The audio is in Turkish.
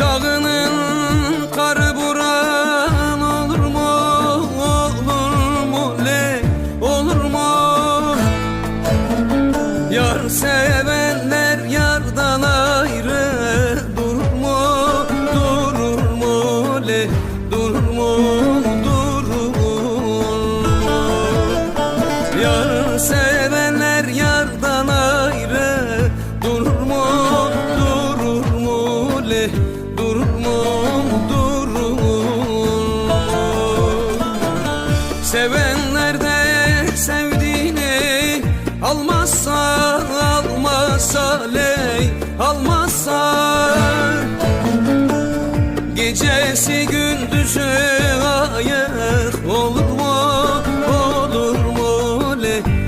Dağının karı buran olur mu? Olur mu? Ley olur mu? Yar sevenler yardan ayrı durur mu? Durur mu? Le durur mu? Durur mu? Yar sevenler yardan ayrı durur mu? Durur mu? Le Sevenler de sevdiğini almazsa almazsa ley almazsa. Gecesi gündüzü ayık olur mu olur mu ley?